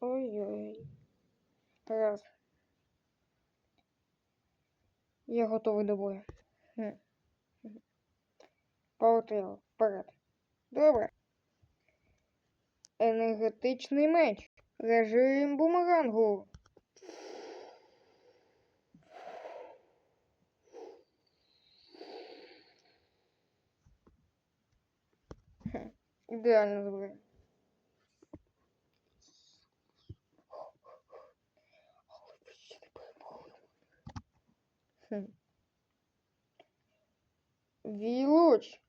Ой-ой. Раз. Я готовий до бою. Паутео, вперед. Добре. Енергетичний меч. Режим бумерангу. Ідеально зброя. Але ви ще не перемогли. Хм. Вілуч.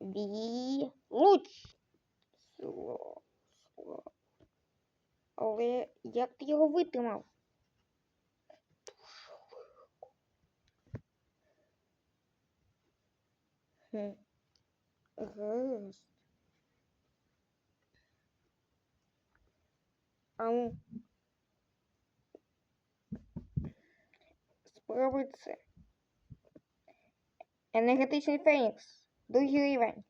Вілуч. Сло. Сло. Але як ти його витримав? Хм. Гаразд. А ну. Це. Енергетичний Фенікс. Другий рівень.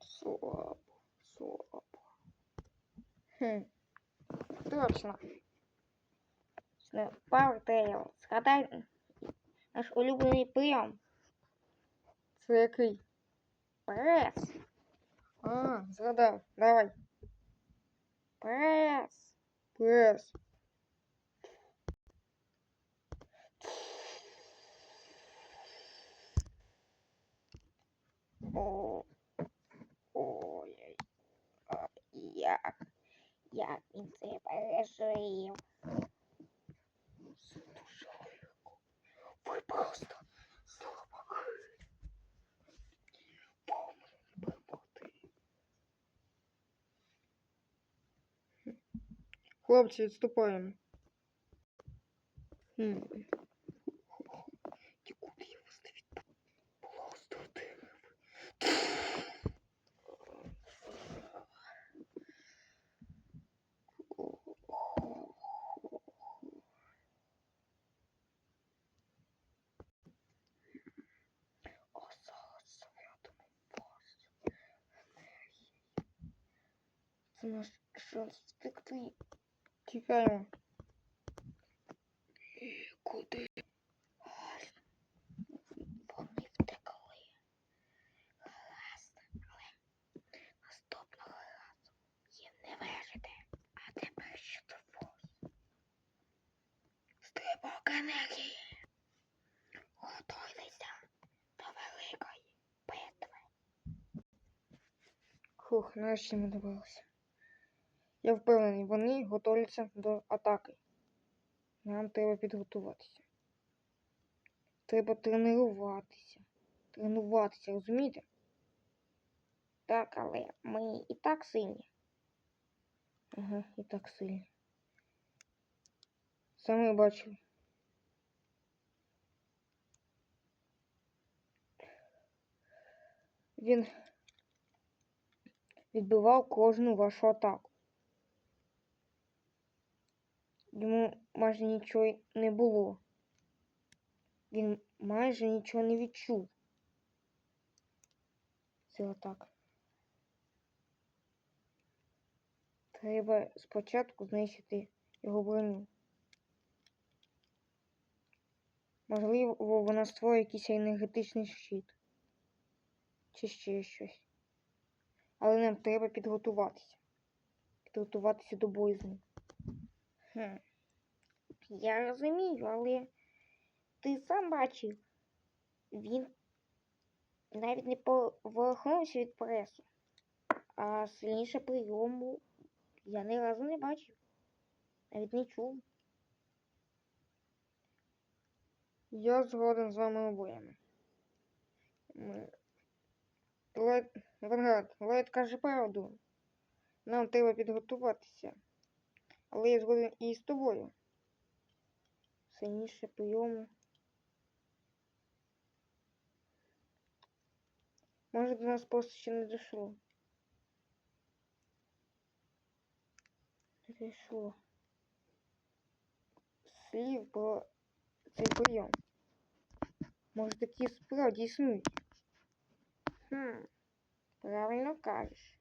Слабо, слабо. Хм. Точно. Павертейл. Згадай наш улюблений прийом. Це який? Прес. А, згадав. Давай. Прес. Прес. О. Ой. А, Як? Як він це пережив? Це дуже легко. Ви просто слабаки. Повинен перемогти. Хлопці, відступаємо. Хм. Нікуди я вас не відпустив. Просто. Це наш шанс втекти. Тікаємо. Куди? Вони втекли. Гаразд, але наступного разу їм не вижити. А тепер щодо вас. Стрибок енергії. Готуйтеся до великої битви. Хух, нарешті ми добралися. Я впевнений, вони готуються до атаки. Нам треба підготуватися. Треба тренуватися. Тренуватися, розумієте? Так, але ми і так сильні. Ага, і так сильні. Саме бачив. Він відбивав кожну вашу атаку. Йому майже нічого не було. Він майже нічого не відчув. Це отак. Треба спочатку знищити його броню. Можливо, вона створює якийсь енергетичний щит. Чи ще щось. Але нам треба підготуватися. Підготуватися до бою з ним. Хм. Я розумію, але ти сам бачив. Він навіть не поверхнувся від пресу. А сильніше прийому я ні разу не бачив. Навіть не чув. Я згоден з вами обоями. Лайт, Вангард, Лайт каже правду. Нам треба підготуватися. Але я згоден і з тобою. Сильніше прийому. Може до нас просто ще не дійшло. Дійшло. слів про цей прийом. Може такі справді існують? Хм, правильно кажеш.